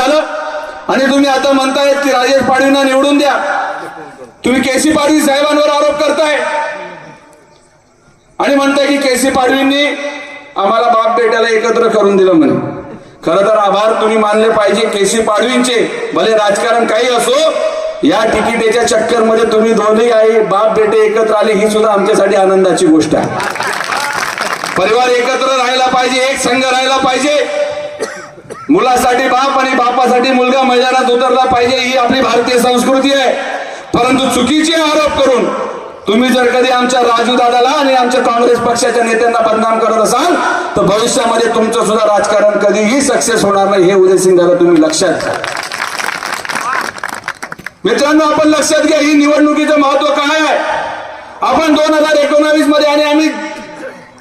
झालं. आणि तुम्ही आता म्हणतायत की राजेश पाडवींना निवडून द्या. तुम्ही केसी पाडवी साहेबांवर आरोप करताय. आणि म्हणताय की केसी पाडवींनी आम्हाला बाप बेट्याला एकत्र करून दिलं म्हणे. खरं तर आभार तुम्ही मानले पाहिजे केसी पाडवींचे. भले राजकारण काही असो या तिकिटेच्या चक्करमध्ये तुम्ही दोन्ही आई बाप बेटे एकत्र आले ही सुद्धा आमच्यासाठी आनंदाची गोष्ट आहे. परिवार एकत्र राहायला पाहिजे एक संघ राहायला पाहिजे. मुलासाठी बाप आणि बापासाठी मुलगा मैदानात उतरला पाहिजे ही आपली भारतीय संस्कृती आहे. परंतु चुकीचे आरोप करून तुम्ही जर कधी आमच्या राजू दादाला आणि आमच्या काँग्रेस पक्षाच्या नेत्यांना बदनाम करत असाल तर भविष्यामध्ये तुमचं सुद्धा राजकारण कधीही सक्सेस होणार नाही हे उदय दादा तुम्ही लक्षात घ्या. मित्रांनो आपण लक्षात घ्या ही निवडणुकीचं महत्त्व काय आहे? आपण दोन हजार एकोणावीसमध्ये आणि आम्ही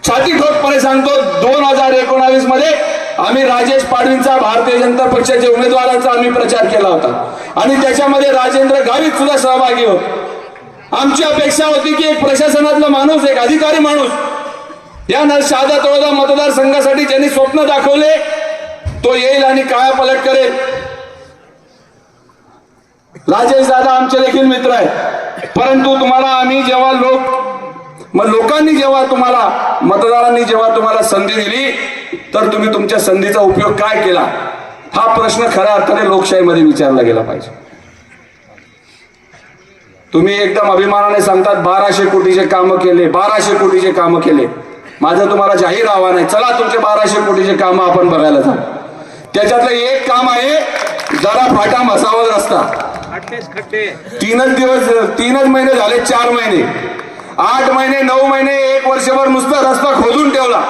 छाती ठोकपणे सांगतो दोन हजार एकोणावीसमध्ये आम्ही राजेश पाडवींचा भारतीय जनता पक्षाच्या उमेदवारांचा आम्ही प्रचार केला होता. आणि त्याच्यामध्ये राजेंद्र गावित सुद्धा सहभागी होत. आमची अपेक्षा होती की एक प्रशासनातला माणूस एक अधिकारी माणूस या न- शहादा तळोदा मतदारसंघासाठी ज्यांनी स्वप्न दाखवले तो येईल आणि काया पलट करेल. राजेश दादा आमचे देखील मित्र आहेत. परंतु तुम्हाला आम्ही जेव्हा लोक मग लोकांनी जेव्हा तुम्हाला मतदारांनी जेव्हा तुम्हाला संधी दिली तर तुम्ही तुमच्या संधीचा उपयोग काय केला? हा प्रश्न खऱ्या अर्थाने लोकशाहीमध्ये विचारला गेला पाहिजे. तुम्ही एकदम अभिमानाने सांगतात बाराशे कोटीचे कामं केले बाराशे कोटीचे कामं केले. माझं तुम्हाला जाहीर आव्हान आहे चला तुमचे बाराशे कोटीचे कामं आपण बघायला जाऊ. त्याच्यातलं एक काम आहे जरा फाटा मसावत रस्ता. तीनच दिवस तीनच महिने झाले चार महिने. आठ महिने नऊ महिने एक वर्षभर नुसता रस्ता खोदून ठेवला.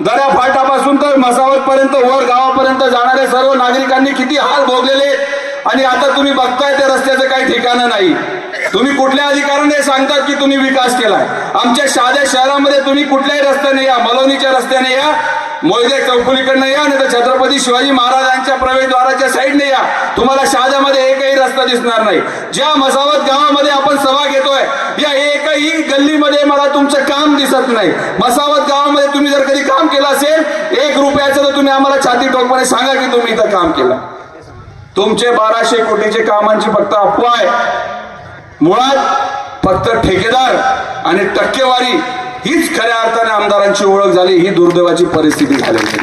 दऱ्या फाटापासून तर मसावत पर्यंत वर गावापर्यंत जाणाऱ्या सर्व नागरिकांनी किती हाल भोगलेले आणि आता तुम्ही बघताय त्या रस्त्याचं काही ठिकाणं नाही. तुम्ही कुठल्या अधिकाराने सांगतात की तुम्ही विकास केलाय? आमच्या साध्या शहरामध्ये तुम्ही कुठल्याही रस्त्याने या मलोनीच्या रस्त्याने या मोहिते चौकुलीकडनं या नाही तर छत्रपती शिवाजी महाराजांच्या प्रवेशद्वाराच्या साईडने या. तुम्हाला शहाजामध्ये एकही रस्ता दिसणार नाही. ज्या मसावत गावामध्ये आपण सभा घेतोय या एकही गल्लीमध्ये मला तुमचं काम दिसत नाही. मसावत गावामध्ये काम केलं असेल एक रुपयाचं तर तुम्ही आम्हाला छाती टोकपणे सांगा की तुम्ही इथं काम केलं. तुमचे बाराशे कोटीचे कामांची फक्त अफवा आहे. मुळात फक्त ठेकेदार आणि टक्केवारी हीच खऱ्या अर्थाने आमदारांची ओळख झाली ही दुर्दैवाची परिस्थिती झालेली